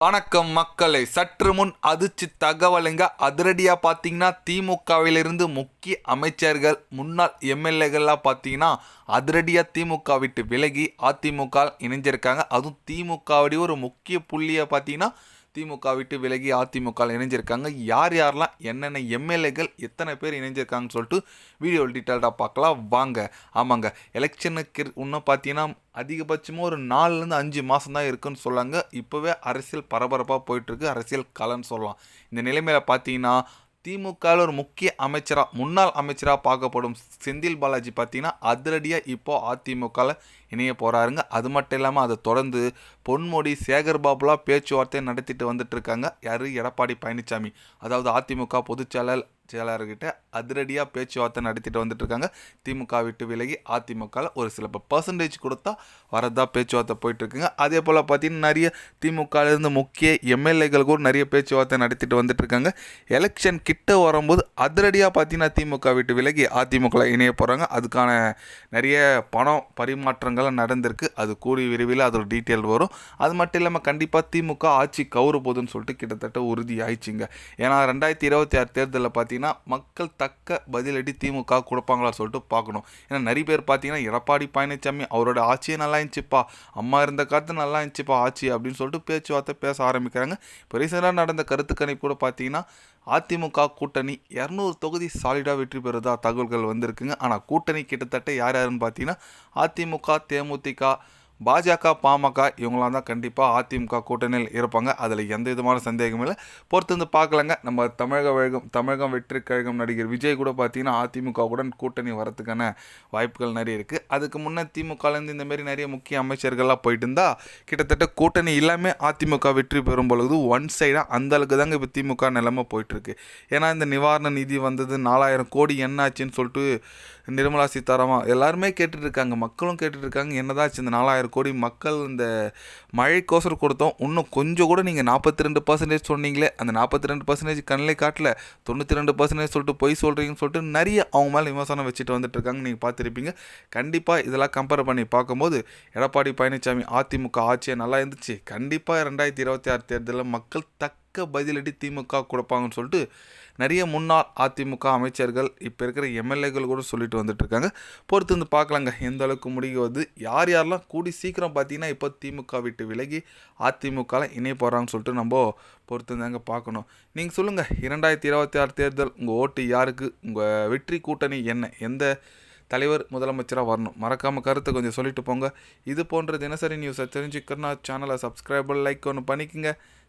வணக்கம் மக்களை. சற்று முன் அதிர்ச்சி தகவலுங்க அதிரடியாக பார்த்தீங்கன்னா திமுகவிலிருந்து முக்கிய அமைச்சர்கள் முன்னாள் எம்எல்ஏகள்லாம் பார்த்தீங்கன்னா அதிரடியாக திமுக விட்டு விலகி அதிமுக இணைஞ்சிருக்காங்க. அதுவும் திமுகவுடைய ஒரு முக்கிய புள்ளியை பார்த்தீங்கன்னா திமுக விட்டு விலகி அதிமுக இணைஞ்சிருக்காங்க. யார் யாரெல்லாம் என்னென்ன எம்எல்ஏகள் எத்தனை பேர் இணைஞ்சிருக்காங்கன்னு சொல்லிட்டு வீடியோவில் டீட்டெயில்டாக பார்க்கலாம். வாங்க. ஆமாங்க. எலெக்ஷனுக்கு இன்னும் பார்த்தீங்கன்னா அதிகபட்சமாக ஒரு நாலுலேருந்து அஞ்சு மாதம் தான் இருக்குன்னு சொல்லாங்க. இப்போவே அரசியல் பரபரப்பாக போயிட்டுருக்கு அரசியல் கலன்னு சொல்லலாம். இந்த நிலைமையில் பார்த்தீங்கன்னா திமுகவில் ஒரு முக்கிய அமைச்சராக முன்னாள் அமைச்சராக பார்க்கப்படும் செந்தில் பாலாஜி பார்த்தீங்கன்னா அதிரடியாக இப்போது அதிமுகவில் இணைய போகிறாருங்க அது மட்டும் இல்லாமல் அதை தொடர்ந்து பொன்முடி சேகர் பாபுலாம் பேச்சுவார்த்தை நடத்திட்டு வந்துட்டு இருக்காங்க. யார்? எடப்பாடி பழனிசாமி அதாவது அதிமுக பொதுச்செயலர் செயலாளர்கிட்ட அதிரடியாக பேச்சுவார்த்தை நடத்திட்டு வந்துட்டு இருக்காங்க திமுக விட்டு விலகி அதிமுகவில் ஒரு சில பர்சன்டேஜ் கொடுத்தா வரதா பேச்சுவார்த்தை போயிட்டுருக்குங்க. அதே போல் பார்த்தீங்கன்னா நிறைய திமுகலேருந்து முக்கிய எம்எல்ஏகள் கூட நிறைய பேச்சுவார்த்தை நடத்திட்டு வந்துட்டு இருக்காங்க எலெக்ஷன் கிட்ட வரும்போது அதிரடியாக பார்த்தீங்கன்னா திமுக விட்டு விலகி அதிமுகவில் இணைய போகிறாங்க அதுக்கான நிறைய பணம் பரிமாற்றங்கள் நடந்திருக்கு. அது கூடி விரைவில் அதோட டீட்டெயில் வரும். அது மட்டும் இல்லாமல் கண்டிப்பாக திமுக ஆட்சி கவுறு போதுன்னு சொல்லிட்டு கிட்டத்தட்ட உறுதி ஆயிடுச்சுங்க ஏன்னா ரெண்டாயிரத்தி இருபத்தி ஆறு தேர்தலில் பார்த்தீங்கன்னா பார்த்தீங்கன்னா மக்கள் தக்க பதிலடி திமுக கொடுப்பாங்களா சொல்லிட்டு பார்க்கணும். ஏன்னா நிறைய பேர் பார்த்தீங்கன்னா எடப்பாடி பழனிசாமி அவரோட ஆட்சியே நல்லா இருந்துச்சுப்பா. அம்மா இருந்த காலத்து நல்லா இருந்துச்சுப்பா ஆட்சி அப்படின்னு சொல்லிட்டு பேச்சுவார்த்தை பேச ஆரம்பிக்கிறாங்க. இப்போ ரீசெண்டாக நடந்த கருத்து கணிப்பு கூட பார்த்தீங்கன்னா அதிமுக கூட்டணி இரநூறு தொகுதி சாலிடாக வெற்றி பெறுதா தகவல்கள் வந்திருக்குங்க. ஆனால் கூட்டணி கிட்டத்தட்ட யார் யாருன்னு பார்த்தீங்கன்னா அதிமுக தேமுதிக பாஜக பாமக இவங்களாம் தான் கண்டிப்பாக அதிமுக கூட்டணியில் இருப்பாங்க. அதில் எந்த விதமான சந்தேகமும் இல்லை. பொறுத்து வந்து பார்க்கலங்க. நம்ம தமிழக வழக்கம் தமிழகம் வெற்றி கழகம் நடிகர் விஜய் கூட பார்த்தீங்கன்னா அதிமுகவுடன் கூட்டணி வரதுக்கான வாய்ப்புகள் நிறைய இருக்குது அதுக்கு முன்னே திமுகலேருந்து இந்தமாரி நிறைய முக்கிய அமைச்சர்கள்லாம் போயிட்டு இருந்தால் கிட்டத்தட்ட கூட்டணி எல்லாமே அதிமுக வெற்றி பெறும் பொழுது ஒன் சைடாக அந்த அளவுக்கு தாங்க இப்போ திமுக நிலைமை போயிட்டுருக்கு. ஏன்னா இந்த நிவாரண நிதி வந்தது நாலாயிரம் கோடி என்னாச்சுன்னு சொல்லிட்டு நிர்மலா சீதாராமன் எல்லாருமே கேட்டுட்ருக்காங்க மக்களும் கேட்டுட்ருக்காங்க என்னதாச்சு இந்த நாலாயிரம் கோடி மக்கள் இந்த மழைக்கோசரம் கொடுத்தோம். இன்னும் கொஞ்சம் கூட நீங்கள் நாற்பத்தி ரெண்டு பர்சன்டேஜ் சொன்னீங்களே அந்த நாற்பத்தி ரெண்டு பர்சன்டேஜ் கண்ணிலே காட்டல. தொண்ணூற்றி ரெண்டு பர்சன்டேஜ் சொல்லிட்டு பொய் சொல்கிறீங்கன்னு சொல்லிட்டு நிறைய அவங்க மேலே விமர்சனம் வச்சுட்டு வந்துட்டு இருக்காங்க. நீங்கள் பார்த்துருப்பீங்க. கண்டிப்பாக இதெல்லாம் கம்பேர் பண்ணி பார்க்கும்போது எடப்பாடி பழனிசாமி அதிமுக ஆட்சியை நல்லா இருந்துச்சு. கண்டிப்பாக ரெண்டாயிரத்தி இருபத்தி ஆறு தேர்தலில் மக்கள் தக்க பதிலடி திமுக கொடுப்பாங்கன்னு சொல்லிட்டு நிறைய முன்னாள் அதிமுக அமைச்சர்கள் இப்போ இருக்கிற எம்எல்ஏக்கள் கூட சொல்லிட்டு வந்துட்டு இருக்காங்க. பொறுத்து வந்து பார்க்கலாங்க. எந்த அளவுக்கு முடிவது யார் யாரெல்லாம் கூடி சீக்கிரம் பார்த்தீங்கன்னா இப்போ திமுக விட்டு விலகி அதிமுகவில் இணைய போகிறாங்கன்னு சொல்லிட்டு நம்ம பொறுத்து தாங்க பார்க்கணும். நீங்கள் சொல்லுங்கள் இரண்டாயிரத்தி இருபத்தி ஆறு தேர்தல் உங்கள் ஓட்டு யாருக்கு? உங்கள் வெற்றி கூட்டணி என்ன? எந்த தலைவர் முதலமைச்சராக வரணும்? மறக்காமல் கருத்தை கொஞ்சம் சொல்லிட்டு போங்க. இது போன்ற தினசரி நியூஸை தெரிஞ்சுக்கணும்னா சேனலை சப்ஸ்கிரைபர் லைக் ஒன்று பண்ணிக்கோங்க.